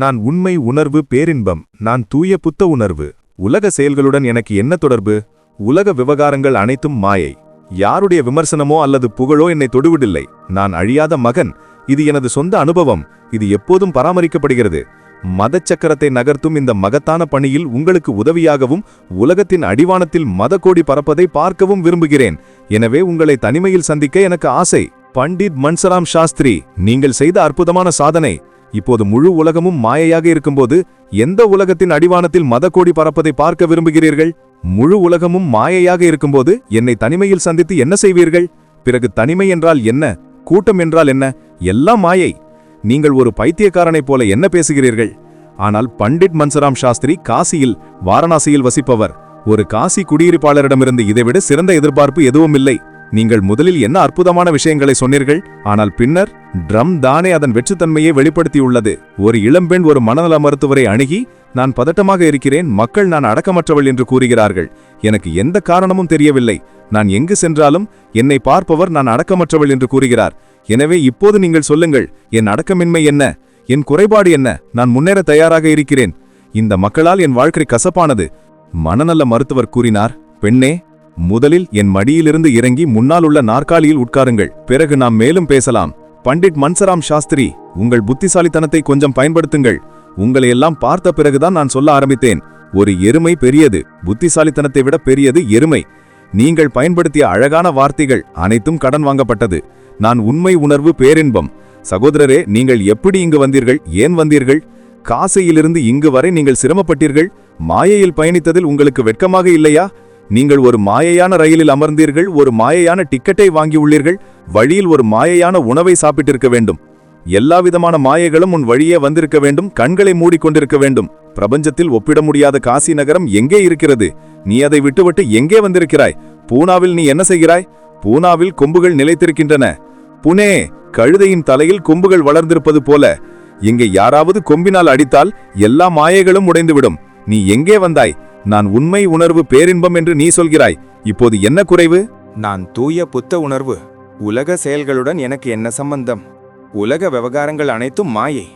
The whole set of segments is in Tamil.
நான் உண்மை உணர்வு பேரின்பம் நான் தூய புத்த உணர்வு. உலக செயல்களுடன் எனக்கு என்ன தொடர்பு? உலக விவகாரங்கள் அனைத்தும் மாயை. யாருடைய விமர்சனமோ அல்லது புகழோ என்னை தொடுவிடில்லை. நான் அழியாத மகன். இது எனது சொந்த அனுபவம். இது எப்போதும் பராமரிக்கப்படுகிறது. மதச் சக்கரத்தை நகர்த்தும் இந்த மகத்தான பணியில் உங்களுக்கு உதவியாகவும் உலகத்தின் அடிவானத்தில் மதக்கோடி பறப்பதை பார்க்கவும் விரும்புகிறேன். எனவே உங்களை தனிமையில் சந்திக்க எனக்கு ஆசை. பண்டிட் மன்சராம் சாஸ்திரி நீங்கள் செய்த அற்புதமான சாதனை. இப்போது முழு உலகமும் மாயையாக இருக்கும்போது எந்த உலகத்தின் அடிவானத்தில் மதக்கோடி பறப்பதை பார்க்க விரும்புகிறீர்கள்? முழு உலகமும் மாயையாக இருக்கும்போது என்னை தனிமையில் சந்தித்து என்ன செய்வீர்கள்? பிறகு தனிமை என்றால் என்ன? கூட்டம் என்றால் என்ன? எல்லாம் மாயை. நீங்கள் ஒரு பைத்தியக்காரனைப் போல என்ன பேசுகிறீர்கள்? ஆனால் பண்டிட் மன்சராம் சாஸ்திரி காசியில் வாரணாசியில் வசிப்பவர். ஒரு காசி குடியிருப்பாளரிடமிருந்து இதைவிட சிறந்த எதிர்பார்ப்பு எதுவும் இல்லை நீங்கள் முதலில் என்ன அற்புதமான விஷயங்களை சொன்னீர்கள்? ஆனால் பின்னர் ட்ரம் தானே அதன் வெற்றுத்தன்மையை வெளிப்படுத்தியுள்ளது. ஒரு இளம்பெண் ஒரு மனநல மருத்துவரை அணுகி நான் பதட்டமாக இருக்கிறேன் மக்கள் நான் அடக்கமற்றவள் என்று கூறுகிறார்கள். எனக்கு எந்த காரணமும் தெரியவில்லை. நான் எங்கு சென்றாலும் என்னை பார்ப்பவர் நான் அடக்கமற்றவள் என்று கூறுகிறார். எனவே இப்போது நீங்கள் சொல்லுங்கள் என் அடக்கமின்மை என்ன? என் குறைபாடு என்ன? நான் முன்னேற தயாராக இருக்கிறேன். இந்த மக்களால் என் வாழ்க்கை கசப்பானது. மனநல மருத்துவர் கூறினார் பெண்ணே முதலில் என் மடியிலிருந்து இறங்கி முன்னால் உள்ள நாற்காலியில் உட்காருங்கள். பிறகு நாம் மேலும் பேசலாம். பண்டிட் மன்சராம் சாஸ்திரி உங்கள் புத்திசாலித்தனத்தை கொஞ்சம் பயன்படுத்துங்கள். உங்களை எல்லாம் பார்த்த பிறகுதான் நான் சொல்ல ஆரம்பித்தேன். ஒரு எருமை பெரியது புத்திசாலித்தனத்தை விட பெரியது எருமை. நீங்கள் பயன்படுத்திய அழகான வார்த்தைகள் அனைத்தும் கடன் வாங்கப்பட்டது. நான் உண்மை உணர்வு பேரின்பம். சகோதரரே நீங்கள் எப்படி இங்கு வந்தீர்கள்? ஏன் வந்தீர்கள்? காசையிலிருந்து இங்கு வரை நீங்கள் சிரமப்பட்டீர்கள்? மாயையில் பயணித்ததில் உங்களுக்கு வெட்கமாக இல்லையா? நீங்கள் ஒரு மாயையான ரயிலில் அமர்ந்தீர்கள் ஒரு மாயையான டிக்கெட்டை வாங்கியுள்ளீர்கள் வழியில் ஒரு மாயையான உணவை சாப்பிட்டிருக்க வேண்டும். எல்லாவிதமான மாயைகளும் உன் வழியே வந்திருக்க வேண்டும் கண்களை மூடிக்கொண்டிருக்க வேண்டும். பிரபஞ்சத்தில் ஒப்பிட முடியாத காசி நகரம் எங்கே இருக்கிறது? நீ அதை விட்டுவிட்டு எங்கே வந்திருக்கிறாய்? பூனாவில் நீ என்ன செய்கிறாய்? பூனாவில் கொம்புகள் நிலைத்திருக்கின்றன. புனே கழுதையின் தலையில் கொம்புகள் வளர்ந்திருப்பது போல. இங்கே யாராவது கொம்பினால் அடித்தால் எல்லா மாயைகளும் உடைந்துவிடும். நீ எங்கே வந்தாய்? நான் உண்மை உணர்வு பேரின்பம் என்று நீ சொல்கிறாய். இப்போது என்ன குறைவு? நான் தூய புத்த உணர்வு. உலக செயல்களுடன் எனக்கு என்ன சம்பந்தம்? உலக விவகாரங்கள் அனைத்தும் மாயை.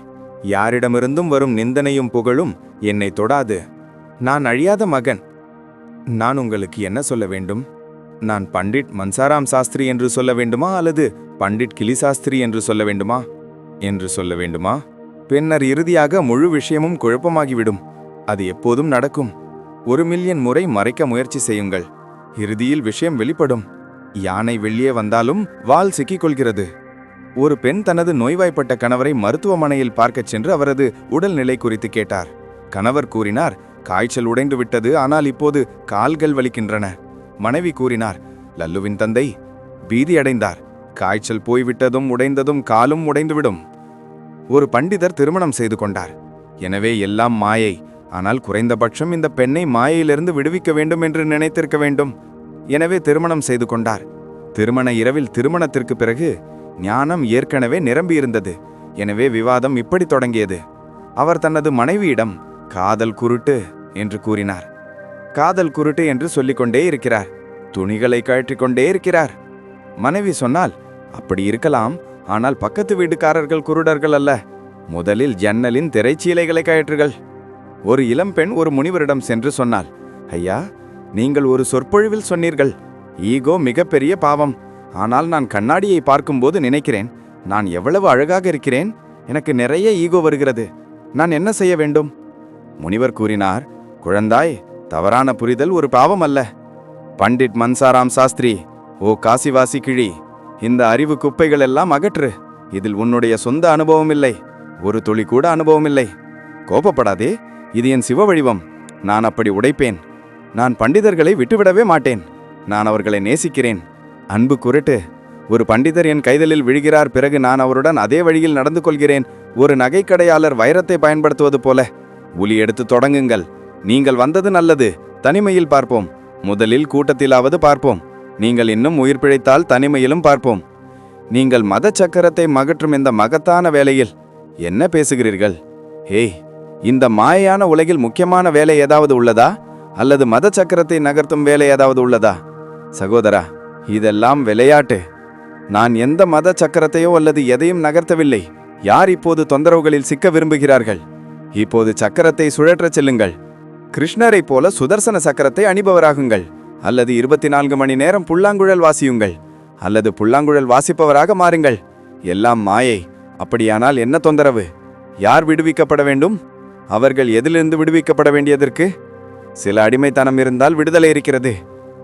யாரிடமிருந்தும் வரும் நிந்தனையும் புகழும் என்னை தொடாது. நான் அழியாத மகன். நான் உங்களுக்கு என்ன சொல்ல வேண்டும்? நான் பண்டிட் மன்சாராம் சாஸ்திரி என்று சொல்ல வேண்டுமா அல்லது பண்டிட் கிளி சாஸ்திரி என்று சொல்ல வேண்டுமா? என்று சொல்ல வேண்டுமா? பின்னர் இறுதியாக முழு விஷயமும் குழப்பமாகிவிடும். அது எப்போதும் நடக்கும். ஒரு மில்லியன் முறை மறைக்க முயற்சி செய்யுங்கள். இறுதியில் விஷயம் வெளிப்படும். யானை வெளியே வந்தாலும் வால் சிக்கிக் கொள்கிறது ஒரு பெண் தனது நோய்வாய்ப்பட்ட கணவரை மருத்துவமனையில் பார்க்கச் சென்று அவரது உடல்நிலை குறித்து கேட்டார். கணவர் கூறினார் காய்ச்சல் உடைந்து விட்டது ஆனால் இப்போது கால்கள் வலிக்கின்றன. மனைவி கூறினார் லல்லுவின் தந்தை. பீதியடைந்தார் காய்ச்சல் போய்விட்டதும் உடைந்ததும் காலும் உடைந்துவிடும். ஒரு பண்டிதர் திருமணம் செய்து கொண்டார். எனவே எல்லாம் மாயை. ஆனால் குறைந்தபட்சம் இந்த பெண்ணை மாயையிலிருந்து விடுவிக்க வேண்டும் என்று நினைத்திருக்க வேண்டும். எனவே திருமணம் செய்து கொண்டார். திருமண இரவில் திருமணத்திற்கு பிறகு ஞானம் ஏற்கனவே நிரம்பியிருந்தது. எனவே விவாதம் இப்படி தொடங்கியது. அவர் தனது மனைவியிடம் காதல் குருட்டு என்று கூறினார். காதல் குருட்டு என்று சொல்லிக்கொண்டே இருக்கிறார். துணிகளை கழற்றிக்கொண்டே இருக்கிறார். மனைவி சொன்னால் அப்படி இருக்கலாம். ஆனால் பக்கத்து வீட்டுக்காரர்கள் குருடர்கள் அல்ல. முதலில் ஜன்னலின் திரைச்சீலைகளை கயற்றுகள் ஒரு இளம்பெண் ஒரு முனிவரிடம் சென்று சொன்னாள் ஐயா நீங்கள் ஒரு சொற்பொழிவில் சொன்னீர்கள். ஈகோ மிகப்பெரிய பாவம். ஆனால் நான் கண்ணாடியை பார்க்கும்போது நினைக்கிறேன் நான் எவ்வளவு அழகாக இருக்கிறேன். எனக்கு நிறைய ஈகோ வருகிறது. நான் என்ன செய்ய வேண்டும்? முனிவர் கூறினார் குழந்தாய் தவறான புரிதல் ஒரு பாவம் அல்ல. பண்டிட் மன்சாராம் சாஸ்திரி ஓ காசிவாசி கிழி இந்த அறிவு குப்பைகள் எல்லாம் அகற்று. இதில் உன்னுடைய சொந்த அனுபவம் இல்லை. ஒரு துளி கூட அனுபவம் இல்லை. கோபப்படாதே. இது என் சிவ வடிவம் நான் அப்படி உடைப்பேன். நான் பண்டிதர்களை விட்டுவிடவே மாட்டேன். நான் அவர்களை நேசிக்கிறேன். அன்பு குருட்டு ஒரு பண்டிதர் என் கைதலில் விழுகிறார் பிறகு நான் அவருடன் அதே வழியில் நடந்து கொள்கிறேன். ஒரு நகைக்கடையாளர் வைரத்தை பயன்படுத்துவது போல. உலி எடுத்து தொடங்குங்கள். நீங்கள் வந்தது நல்லது. தனிமையில் பார்ப்போம். முதலில் கூட்டத்திலாவது பார்ப்போம். நீங்கள் இன்னும் உயிர் பிழைத்தால் தனிமையிலும் பார்ப்போம். நீங்கள் மத சக்கரத்தை மகற்றும் இந்த மகத்தான வேலையில் என்ன பேசுகிறீர்கள்? ஹேய் இந்த மாயான உலகில் முக்கியமான வேலை ஏதாவது உள்ளதா? அல்லது மத சக்கரத்தை நகர்த்தும் வேலை ஏதாவது உள்ளதா? சகோதரா இதெல்லாம் விளையாட்டு. நான் எந்த மத சக்கரத்தையோ அல்லது எதையும் நகர்த்தவில்லை. யார் இப்போது தொந்தரவுகளில் சிக்க விரும்புகிறார்கள்? இப்போது சக்கரத்தை சுழற்றச் செல்லுங்கள். கிருஷ்ணரைப் போல சுதர்சன சக்கரத்தை அணிபவராகுங்கள். அல்லது இருபத்தி நான்கு மணி நேரம் புல்லாங்குழல் வாசியுங்கள். அல்லது புல்லாங்குழல் வாசிப்பவராக மாறுங்கள். எல்லாம் மாயை. அப்படியானால் என்ன தொந்தரவு? யார் விடுவிக்கப்பட வேண்டும்? அவர்கள் எதிலிருந்து விடுவிக்கப்பட வேண்டியதற்கு? சில அடிமைத்தனம் இருந்தால் விடுதலை இருக்கிறது.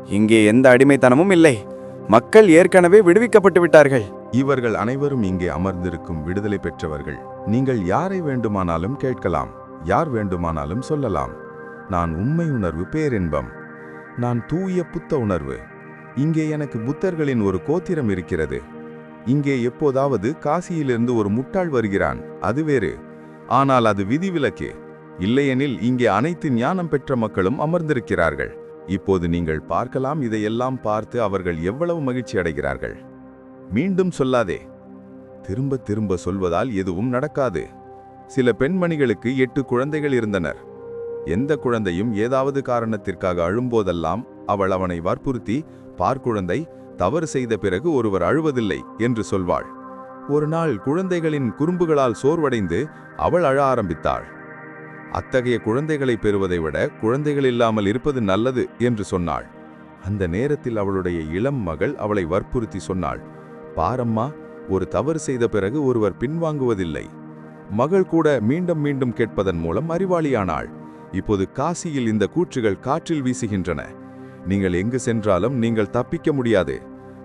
இங்கே எந்த அடிமைத்தனமும் இல்லை. மக்கள் ஏற்கனவே விடுவிக்கப்பட்டு விட்டார்கள். இவர்கள் அனைவரும் இங்கே அமர்ந்திருக்கும் விடுதலை பெற்றவர்கள். நீங்கள் யாரை வேண்டுமானாலும் கேட்கலாம். யார் வேண்டுமானாலும் சொல்லலாம். நான் உண்மை உணர்வு பேரின்பம். நான் தூய புத்த உணர்வு. இங்கே எனக்கு புத்தர்களின் ஒரு கோத்திரம் இருக்கிறது. இங்கே எப்போதாவது காசியிலிருந்து ஒரு முட்டாள் வருகிறான். அது வேறு. ஆனால் அது விதிவிலக்கே. இல்லையெனில் இங்கே அனைத்து ஞானம் பெற்ற மக்களும் அமர்ந்திருக்கிறார்கள். இப்போது நீங்கள் பார்க்கலாம் இதையெல்லாம் பார்த்து அவர்கள் எவ்வளவு மகிழ்ச்சி அடைகிறார்கள். மீண்டும் சொல்லாதே. திரும்ப திரும்ப சொல்வதால் எதுவும் நடக்காது. சில பெண்மணிகளுக்கு எட்டு குழந்தைகள் இருந்தனர். எந்த குழந்தையும் ஏதாவது காரணத்திற்காக அழும்போதெல்லாம் அவள் அவனை வற்புறுத்தி பார்க்குழந்தை தவறு செய்த பிறகு ஒருவர் அழுவதில்லை என்று சொல்வாள். ஒரு நாள் குழந்தைகளின் குறும்புகளால் சோர்வடைந்து அவள் அழ ஆரம்பித்தாள். அத்தகைய குழந்தைகளை பெறுவதை விட குழந்தைகள் இல்லாமல் இருப்பது நல்லது என்று சொன்னாள். அந்த நேரத்தில் அவளுடைய இளம் மகள் அவளை வற்புறுத்தி சொன்னாள் பாரம்மா ஒரு தவறு செய்த பிறகு ஒருவர் பின்வாங்குவதில்லை. மகள் கூட மீண்டும் மீண்டும் கேட்பதன் மூலம் அறிவாளியானாள். இப்போது காசியில் இந்த கூற்றுகள் காற்றில் வீசுகின்றன. நீங்கள் எங்கு சென்றாலும் நீங்கள் தப்பிக்க முடியாது.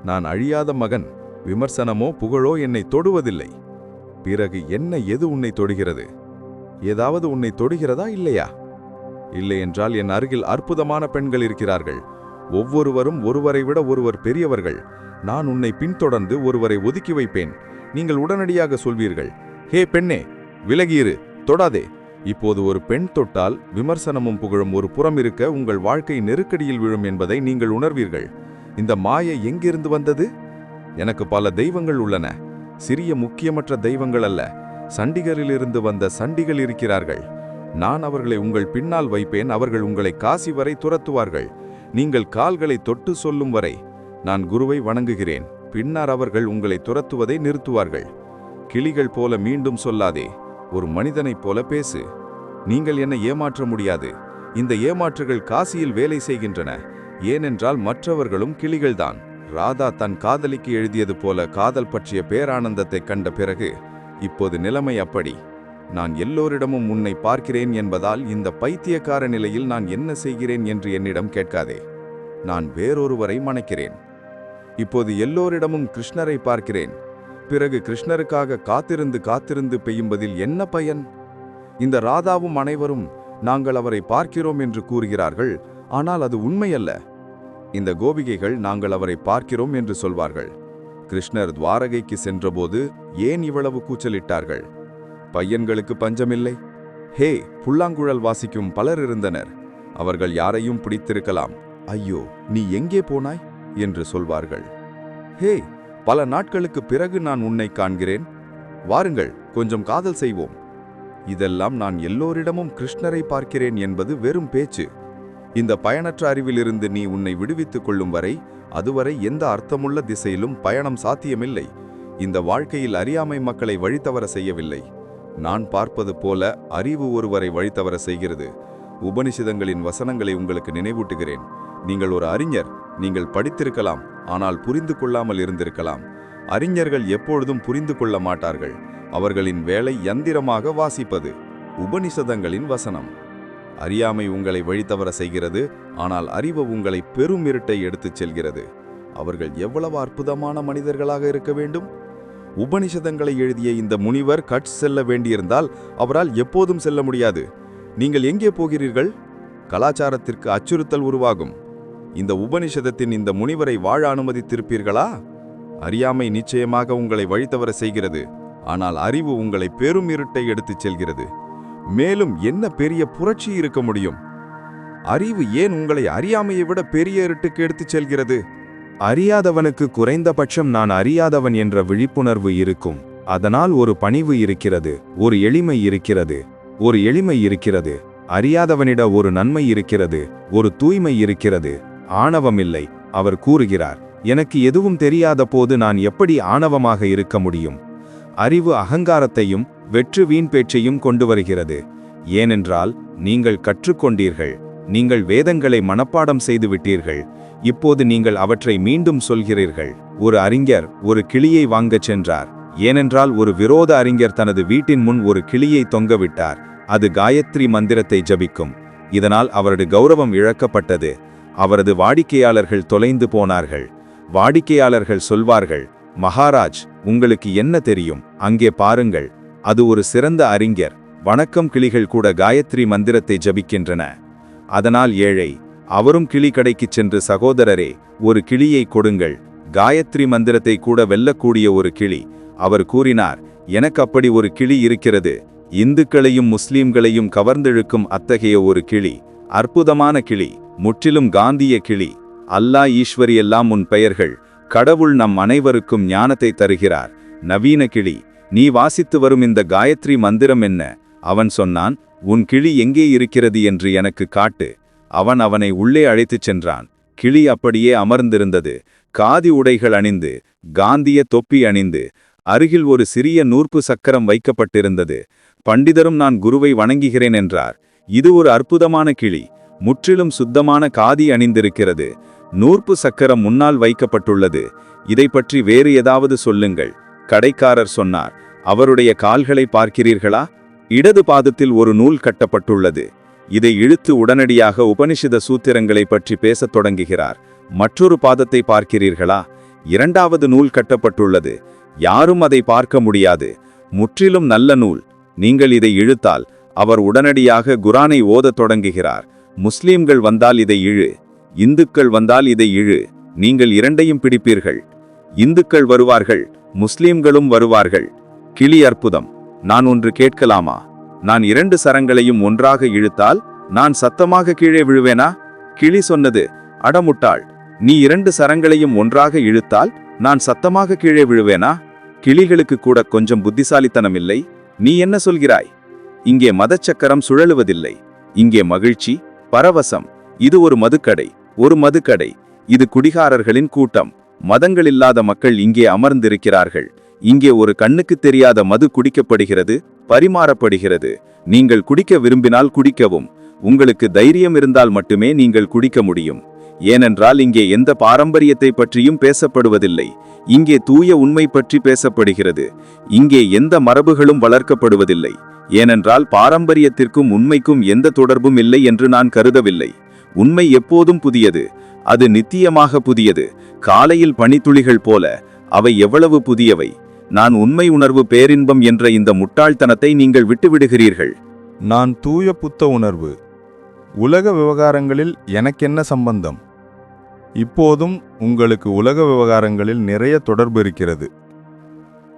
நான் அழியாத மகன். விமர்சனமோ புகழோ என்னை தொடுவதில்லை. பிறகு என்ன எது உன்னை தொடுகிறது? ஏதாவது உன்னை தொடுகிறதா இல்லையா? இல்லை என்றால் என் அருகில் அற்புதமான பெண்கள் இருக்கிறார்கள். ஒவ்வொருவரும் ஒருவரை விட ஒருவர் பெரியவர்கள். நான் உன்னை பின்தொடர்ந்து ஒருவரை ஒதுக்கி வைப்பேன். நீங்கள் உடனடியாக சொல்வீர்கள் ஹே பெண்ணே விலகியிரு தொடாதே. இப்போது ஒரு பெண் தொட்டால் விமர்சனமும் புகழும் ஒரு புறம் இருக்க உங்கள் வாழ்க்கை நெருக்கடியில் விழும் என்பதை நீங்கள் உணர்வீர்கள். இந்த மாய எங்கிருந்து வந்தது? எனக்கு பல தெய்வங்கள் உள்ளன. சிறிய முக்கியமற்ற தெய்வங்கள் அல்ல. சண்டிகரிலிருந்து வந்த சண்டிகள் இருக்கிறார்கள். நான் அவர்களை உங்கள் பின்னால் வைப்பேன். அவர்கள் உங்களை காசி வரை துரத்துவார்கள். நீங்கள் கால்களை தொட்டு சொல்லும் வரை நான் குருவை வணங்குகிறேன். பின்னர் அவர்கள் உங்களை துரத்துவதை நிறுத்துவார்கள். கிளிகள் போல மீண்டும் சொல்லாதே. ஒரு மனிதனைப் போல பேசு. நீங்கள் என்னை ஏமாற்ற முடியாது. இந்த ஏமாற்றுகள் காசியில் வேலை செய்கின்றன. ஏனென்றால் மற்றவர்களும் கிளிகள்தான். ராதா தன் காதலிக்கு எழுதியது போல காதல் பற்றிய பேரானந்தத்தை கண்ட பிறகு இப்போது நிலைமை அப்படி. நான் எல்லோரிடமும் உன்னை பார்க்கிறேன் என்பதால் இந்த பைத்தியக்கார நிலையில் நான் என்ன செய்கிறேன் என்று என்னிடம் கேட்காதே. நான் வேறொருவரை மணக்கிறேன். இப்போது எல்லோரிடமும் கிருஷ்ணரை பார்க்கிறேன். பிறகு கிருஷ்ணருக்காக காத்திருந்து காத்திருந்து பெய்யும்பதில் என்ன பயன்? இந்த ராதாவும் அனைவரும் நாங்கள் அவரை பார்க்கிறோம் என்று கூறுகிறார்கள். ஆனால் அது உண்மையல்ல. இந்த கோபிகைகள் நாங்கள் அவரை பார்க்கிறோம் என்று சொல்வார்கள். கிருஷ்ணர் துவாரகைக்கு சென்றபோது ஏன் இவ்வளவு கூச்சலிட்டார்கள்? பையன்களுக்கு பஞ்சமில்லை. ஹே புல்லாங்குழல் வாசிக்கும் பலர் இருந்தனர். அவர்கள் யாரையும் பிடித்திருக்கலாம். ஐயோ நீ எங்கே போனாய்? என்று சொல்வார்கள். ஹே பல நாட்களுக்கு பிறகு நான் உன்னை காண்கிறேன். வாருங்கள் கொஞ்சம் காதல் செய்வோம். இதெல்லாம் நான் எல்லோரிடமும் கிருஷ்ணரை பார்க்கிறேன் என்பது வெறும் பேச்சு. இந்த பயனற்ற அறிவிலிருந்து நீ உன்னை விடுவித்துக் கொள்ளும் வரை அதுவரை எந்த அர்த்தமுள்ள திசையிலும் பயணம் சாத்தியமில்லை. இந்த வாழ்க்கையில் அறியாமை மக்களை வழித்தவர செய்யவில்லை. நான் பார்ப்பது போல அறிவு ஒருவரை வழித்தவர செய்கிறது. உபனிஷிதங்களின் வசனங்களை உங்களுக்கு நினைவூட்டுகிறேன். நீங்கள் ஒரு அறிஞர் நீங்கள் படித்திருக்கலாம் ஆனால் புரிந்து கொள்ளாமல் இருந்திருக்கலாம். அறிஞர்கள் எப்பொழுதும் புரிந்து கொள்ள மாட்டார்கள். அவர்களின் வேலை யந்திரமாக வாசிப்பது. உபனிஷதங்களின் வசனம். அறியாமை உங்களை வழித்தவர செய்கிறது ஆனால் அறிவு உங்களை பெரும் இருட்டை எடுத்துச் செல்கிறது. அவர்கள் எவ்வளவு அற்புதமான மனிதர்களாக இருக்க வேண்டும்? உபனிஷதங்களை எழுதிய இந்த முனிவர் கட்ச் செல்ல வேண்டியிருந்தால் அவரால் எப்போதும் செல்ல முடியாது. நீங்கள் எங்கே போகிறீர்கள்? கலாச்சாரத்திற்கு அச்சுறுத்தல் உருவாகும். இந்த உபனிஷதத்தின் இந்த முனிவரை வாழ அனுமதித்திருப்பீர்களா? அறியாமை நிச்சயமாக உங்களை வழித்தவர செய்கிறது ஆனால் அறிவு உங்களை பெரும் இருட்டை எடுத்துச் செல்கிறது. மேலும் என்ன பெரிய புரட்சி இருக்க முடியும்? அறிவு ஏன் உங்களை அறியாமையை விட பெரிய இருட்டுக்கு எடுத்துச் செல்கிறது? அறியாதவனுக்கு குறைந்தபட்சம் நான் அறியாதவன் என்ற விழிப்புணர்வு இருக்கும். அதனால் ஒரு பணிவு இருக்கிறது ஒரு எளிமை இருக்கிறது ஒரு எளிமை இருக்கிறது. அறியாதவனிட ஒரு நன்மை இருக்கிறது ஒரு தூய்மை இருக்கிறது. ஆணவமில்லை அவர் கூறுகிறார் எனக்கு எதுவும் தெரியாத போது நான் எப்படி ஆணவமாக இருக்க முடியும்? அறிவு அகங்காரத்தையும் வெற்று வீண் பேச்சையும் கொண்டு வருகிறது ஏனென்றால் நீங்கள் கற்றுக்கொண்டீர்கள். நீங்கள் வேதங்களை மனப்பாடம் செய்து விட்டீர்கள் இப்போது நீங்கள் அவற்றை மீண்டும் சொல்கிறீர்கள். ஒரு அறிஞர் ஒரு கிளியை வாங்கச் சென்றார். ஏனென்றால் ஒரு விரோத அறிஞர் தனது வீட்டின் முன் ஒரு கிளியை தொங்கவிட்டார். அது காயத்ரி மந்திரத்தை ஜபிக்கும். இதனால் அவரது கௌரவம் இழக்கப்பட்டது. அவரது வாடிக்கையாளர்கள் தொலைந்து போனார்கள். வாடிக்கையாளர்கள் சொல்வார்கள் மகாராஜ் உங்களுக்கு என்ன தெரியும்? அங்கே பாருங்கள். அது ஒரு சிறந்த அறிஞர். வணக்கம் கிளிகள் கூட காயத்ரி மந்திரத்தை ஜபிக்கின்றன. அதனால் ஏழை அவரும் கிளி கடைக்குச் சென்று சகோதரரே ஒரு கிளியை கொடுங்கள். காயத்ரி மந்திரத்தை கூட வெல்லக்கூடிய ஒரு கிளி. அவர் கூறினார் எனக்கு அப்படி ஒரு கிளி இருக்கிறது. இந்துக்களையும் முஸ்லீம்களையும் கவர்ந்தெழுக்கும் அத்தகைய ஒரு கிளி. அற்புதமான கிளி முற்றிலும் காந்திய கிளி. அல்லாஹ் ஈஸ்வரி எல்லாம் உன் பெயர்கள். கடவுள் நம் அனைவருக்கும் ஞானத்தை தருகிறார். நவீன கிளி நீ வாசித்து வரும் இந்த காயத்ரி மந்திரம் என்ன? அவன் சொன்னான் உன் கிளி எங்கே இருக்கிறது? என்று எனக்கு காட்டு. அவன் அவனை உள்ளே அழைத்துச் சென்றான். கிளி அப்படியே அமர்ந்திருந்தது. காதி உடைகள் அணிந்து காந்திய தொப்பி அணிந்து அருகில் ஒரு சிறிய நூற்பு சக்கரம் வைக்கப்பட்டிருந்தது. பண்டிதரும் நான் குருவை வணங்குகிறேன் என்றார். இது ஒரு அற்புதமான கிளி. முற்றிலும் சுத்தமான காதி அணிந்திருக்கிறது. நூற்பு சக்கரம் முன்னால் வைக்கப்பட்டுள்ளது. இதை பற்றி வேறு ஏதாவது சொல்லுங்கள். கடைக்காரர் சொன்னார் அவருடைய கால்களை பார்க்கிறீர்களா? இடது பாதத்தில் ஒரு நூல் கட்டப்பட்டுள்ளது. இதை இழுத்து உடனடியாக உபனிஷத சூத்திரங்களை பற்றி பேசத் தொடங்குகிறார். மற்றொரு பாதத்தை பார்க்கிறீர்களா? இரண்டாவது நூல் கட்டப்பட்டுள்ளது. யாரும் அதை பார்க்க முடியாது. முற்றிலும் நல்ல நூல். நீங்கள் இதை இழுத்தால் அவர் உடனடியாக குரானை ஓதத் தொடங்குகிறார். முஸ்லீம்கள் வந்தால் இதை இழு. இந்துக்கள் வந்தால் இதை இழு. நீங்கள் இரண்டையும் பிடிப்பீர்கள். இந்துக்கள் வருவார்கள். முஸ்லீம்களும் வருவார்கள். கிளி அற்புதம். நான் ஒன்று கேட்கலாமா? நான் இரண்டு சரங்களையும் ஒன்றாக இழுத்தால் நான் சத்தமாக கீழே விழுவேனா? கிளி சொன்னது அடமுட்டாள் நீ இரண்டு சரங்களையும் ஒன்றாக இழுத்தால் நான் சத்தமாக கீழே விழுவேனா? கிளிகளுக்கு கூட கொஞ்சம் புத்திசாலித்தனம் இல்லை நீ என்ன சொல்கிறாய்? இங்கே மதச்சக்கரம் சுழலுவதில்லை. இங்கே மகிழ்ச்சி பரவசம். இது ஒரு மதுக்கடை ஒரு மதுக்கடை. இது குடிகாரர்களின் கூட்டம். மதங்களில்லாத மக்கள் இங்கே அமர்ந்திருக்கிறார்கள். இங்கே ஒரு கண்ணுக்கு தெரியாத மது குடிக்கப்படுகிறது பரிமாறப்படுகிறது. நீங்கள் குடிக்க விரும்பினால் குடிக்கவும். உங்களுக்கு தைரியம் இருந்தால் மட்டுமே நீங்கள் குடிக்க முடியும். ஏனென்றால் இங்கே எந்த பாரம்பரியத்தை பற்றியும் பேசப்படுவதில்லை. இங்கே தூய உண்மை பற்றி பேசப்படுகிறது. இங்கே எந்த மரபுகளும் வளர்க்கப்படுவதில்லை. ஏனென்றால் பாரம்பரியத்திற்கும் உண்மைக்கும் எந்த தொடர்பும் இல்லை என்று நான் கருதவில்லை. உண்மை எப்போதும் புதியது. அது நித்தியமாக புதியது. காலையில் பனித்துளிகள் போல அவை எவ்வளவு புதியவை. நான் உண்மை உணர்வு பேரின்பம் என்ற இந்த முட்டாள்தனத்தை நீங்கள் விட்டுவிடுகிறீர்கள். நான் தூய புத்த உணர்வு. உலக விவகாரங்களில் எனக்கென்ன சம்பந்தம்? இப்போதும் உங்களுக்கு உலக விவகாரங்களில் நிறைய தொடர்பு இருக்கிறது.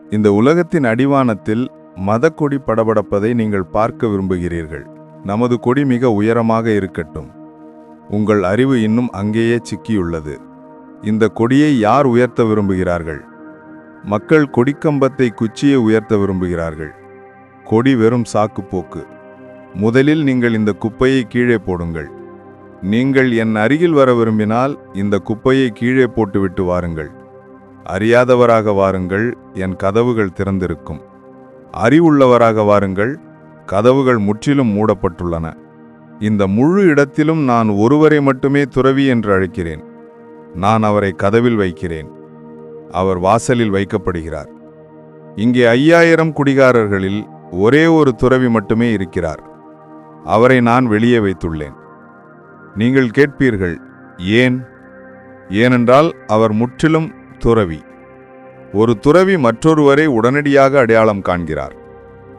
இந்த உலகத்தின் அடிவானத்தில் மதக்கொடி படபடப்பதை நீங்கள் பார்க்க விரும்புகிறீர்கள். நமது கொடி மிக உயரமாக இருக்கட்டும். உங்கள் அறிவு இன்னும் அங்கேயே சிக்கியுள்ளது. இந்த கொடியை யார் உயர்த்த விரும்புகிறார்கள்? மக்கள் கொடிக்கம்பத்தை குச்சியை உயர்த்த விரும்புகிறார்கள். கொடி வெறும் சாக்குப்போக்கு. முதலில் நீங்கள் இந்த குப்பையை கீழே போடுங்கள். நீங்கள் என் அருகில் வர விரும்பினால் இந்த குப்பையை கீழே போட்டுவிட்டு வாருங்கள். அறியாதவராக வாருங்கள் என் கதவுகள் திறந்திருக்கும். அறிவுள்ளவராக வாருங்கள் கதவுகள் முற்றிலும் மூடப்பட்டுள்ளன. இந்த முழு இடத்திலும் நான் ஒருவரை மட்டுமே துறவி என்று அழைக்கிறேன். நான் அவரை கதவில் வைக்கிறேன். அவர் வாசலில் வைக்கப்படுகிறார். இங்கே ஐயாயிரம் குடிகாரர்களில் ஒரே ஒரு துறவி மட்டுமே இருக்கிறார். அவரை நான் வெளியே வைத்துள்ளேன். நீங்கள் கேட்பீர்கள் ஏன்? ஏனென்றால் அவர் முற்றிலும் துறவி. ஒரு துறவி மற்றொருவரை உடனடியாக அடையாளம் காண்கிறார்.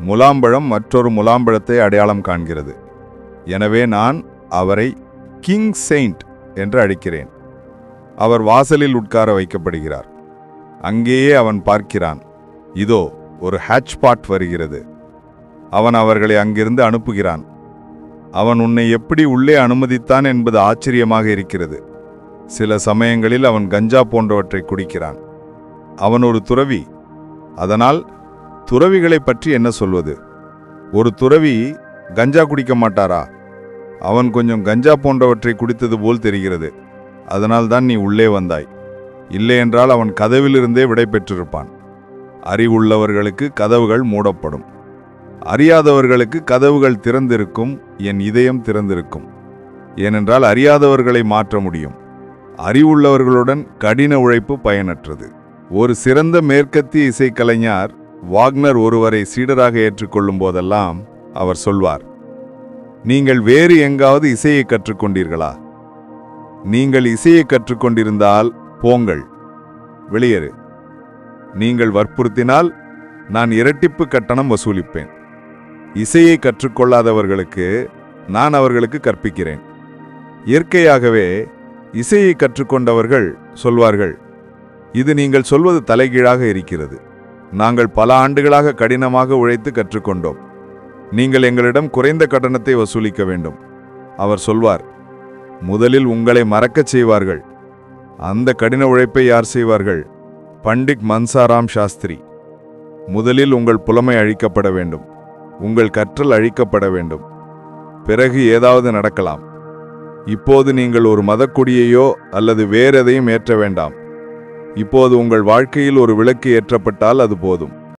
முலாம்பழம் மற்றொரு முலாம்பழத்தை அடையாளம் காண்கிறது. எனவே நான் அவரை கிங் செயிண்ட் என்று அழைக்கிறேன். அவர் வாசலில் உட்கார வைக்கப்படுகிறார். அங்கேயே அவன் பார்க்கிறான். இதோ ஒரு ஹேட்ச்பாட் வருகிறது. அவன் அவர்களை அங்கிருந்து அனுப்புகிறான். அவன் உன்னை எப்படி உள்ளே அனுமதித்தான் என்பது ஆச்சரியமாக இருக்கிறது. சில சமயங்களில் அவன் கஞ்சா போன்றவற்றை குடிக்கிறான். அவன் ஒரு துறவி. அதனால் துறவிகளை பற்றி என்ன சொல்வது? ஒரு துறவி கஞ்சா குடிக்க மாட்டாரா? அவன் கொஞ்சம் கஞ்சா போன்றவற்றை குடித்தது போல் தெரிகிறது. அதனால்தான் நீ உள்ளே வந்தாய். இல்லையென்றால் அவன் கதவிலிருந்தே விடை பெற்றிருப்பான். அறிவுள்ளவர்களுக்கு கதவுகள் மூடப்படும். அறியாதவர்களுக்கு கதவுகள் திறந்திருக்கும் என் இதயம் திறந்திருக்கும். ஏனென்றால் அறியாதவர்களை மாற்ற முடியும். அறிவுள்ளவர்களுடன் கடின உழைப்பு பயனற்றது. ஒரு சிறந்த மேற்கத்திய இசைக்கலைஞர் வாக்னர் ஒருவரை சீடராக ஏற்றுக்கொள்ளும் போதெல்லாம் அவர் சொல்வார் நீங்கள் வேறு எங்காவது இசையை கற்றுக்கொண்டீர்களா? நீங்கள் இசையை கற்றுக்கொண்டிருந்தால் போங்கள். வெளியேறு. நீங்கள் வற்புறுத்தினால் நான் இரட்டிப்பு கட்டணம் வசூலிப்பேன். இசையை கற்றுக்கொள்ளாதவர்களுக்கு நான் அவர்களுக்கு கற்பிக்கிறேன். இயற்கையாகவே இசையை கற்றுக்கொண்டவர்கள் சொல்வார்கள் இது நீங்கள் சொல்வது தலைகீழாக இருக்கிறது. நாங்கள் பல ஆண்டுகளாக கடினமாக உழைத்து கற்றுக்கொண்டோம். நீங்கள் எங்களிடம் குறைந்த கட்டணத்தை வசூலிக்க வேண்டும். அவர் சொல்வார் முதலில் உங்களை மறக்கச் செய்வார்கள். அந்த கடின உழைப்பை யார் செய்வார்கள்? பண்டிட் மன்சாராம் சாஸ்திரி முதலில் உங்கள் புலமை அழிக்கப்பட வேண்டும். உங்கள் கற்றல் அழிக்கப்பட வேண்டும். பிறகு ஏதாவது நடக்கலாம். இப்போது நீங்கள் ஒரு மதக்கொடியையோ அல்லது வேறெதையும் ஏற்ற வேண்டாம். இப்போது உங்கள் வாழ்க்கையில் ஒரு விளக்கு ஏற்றப்பட்டால் அது போதும்.